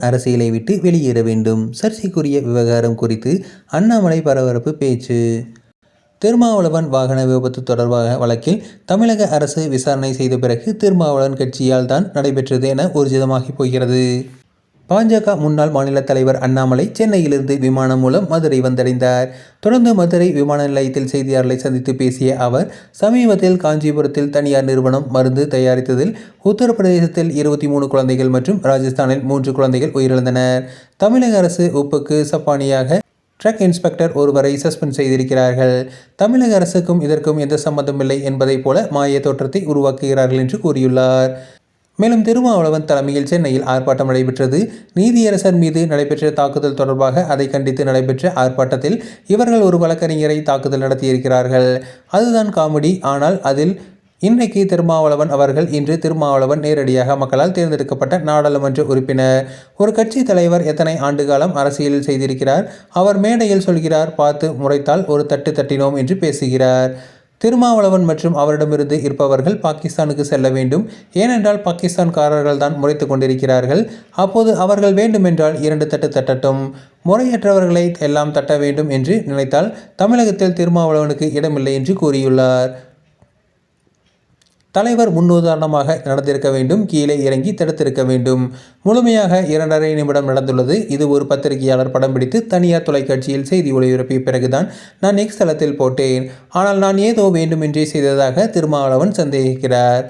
அரசியலை விட்டு வெளியேற வேண்டும். சர்ச்சைக்குரிய விவகாரம் குறித்து அண்ணாமலை பரபரப்பு பேச்சு. திருமாவளவன் வாகன விபத்து தொடர்பாக வழக்கில் தமிழக அரசு விசாரணை செய்த பிறகு திருமாவளவன் கட்சியால் தான் நடைபெற்றது என ஊர்ஜிதமாகி போகிறது. பாஜக முன்னாள் மாநில தலைவர் அண்ணாமலை சென்னையிலிருந்து விமானம் மூலம் மதுரை வந்தடைந்தார். தொடர்ந்து மதுரை விமான நிலையத்தில் செய்தியாளர்களை சந்தித்து பேசிய அவர் சமீபத்தில் காஞ்சிபுரத்தில் தனியார் நிறுவனம் மருந்து தயாரித்ததில் உத்தரப்பிரதேசத்தில் இருபத்தி மூணு குழந்தைகள் மற்றும் ராஜஸ்தானில் மூன்று குழந்தைகள் உயிரிழந்தனர். தமிழக அரசு உப்புக்கு சப்பானியாக ட்ரக் இன்ஸ்பெக்டர் ஒருவரை சஸ்பெண்ட் செய்திருக்கிறார்கள். தமிழக அரசுக்கும் இதற்கும் எந்த சம்பந்தமில்லை என்பதைப் போல மாய தோற்றத்தை உருவாக்குகிறார்கள் என்று கூறியுள்ளார். மேலும் திருமாவளவன் தலைமையில் சென்னையில் ஆர்ப்பாட்டம் நடைபெற்றது. நீதியரசர் மீது நடைபெற்ற தாக்குதல் தொடர்பாக அதை கண்டித்து நடைபெற்ற ஆர்ப்பாட்டத்தில் இவர்கள் ஒரு வழக்கறிஞரை தாக்குதல் நடத்தியிருக்கிறார்கள். அதுதான் காமெடி. ஆனால் அதில் இன்றைக்கு திருமாவளவன் அவர்கள் இன்று திருமாவளவன் நேரடியாக மக்களால் தேர்ந்தெடுக்கப்பட்ட நாடாளுமன்ற உறுப்பினர். ஒரு கட்சி தலைவர் எத்தனை ஆண்டு காலம் அரசியலில் செய்திருக்கிறார்? அவர் மேடையில் சொல்கிறார் பார்த்து முறைத்தால் ஒரு தட்டு தட்டினோம் என்று பேசுகிறார். திருமாவளவன் மற்றும் அவரிடமிருந்து இருப்பவர்கள் பாகிஸ்தானுக்கு செல்ல வேண்டும். ஏனென்றால் பாகிஸ்தான்காரர்கள் தான் முறைத்து கொண்டிருக்கிறார்கள். அப்போது அவர்கள் வேண்டுமென்றால் இரண்டு தட்டு தட்டட்டும். முறையற்றவர்களை எல்லாம் தட்ட வேண்டும் என்று நினைத்தால் தமிழகத்தில் திருமாவளவனுக்கு இடமில்லை என்று கூறியுள்ளார். தலைவர் முன்னுதாரணமாக நடந்திருக்க வேண்டும் கீழே இறங்கி தடுத்திருக்க வேண்டும். முழுமையாக இரண்டரை நிமிடம் நடந்துள்ளது. இது ஒரு பத்திரிகையாளர் படம் பிடித்து தனியார் தொலைக்காட்சியில் செய்தி ஒளிபரப்பிய பிறகுதான் நான் நெக்ஸ்ட் தளத்தில் போட்டேன். ஆனால் நான் ஏதோ வேண்டுமென்றே செய்ததாக திருமாவளவன் சந்தேகிக்கிறார்.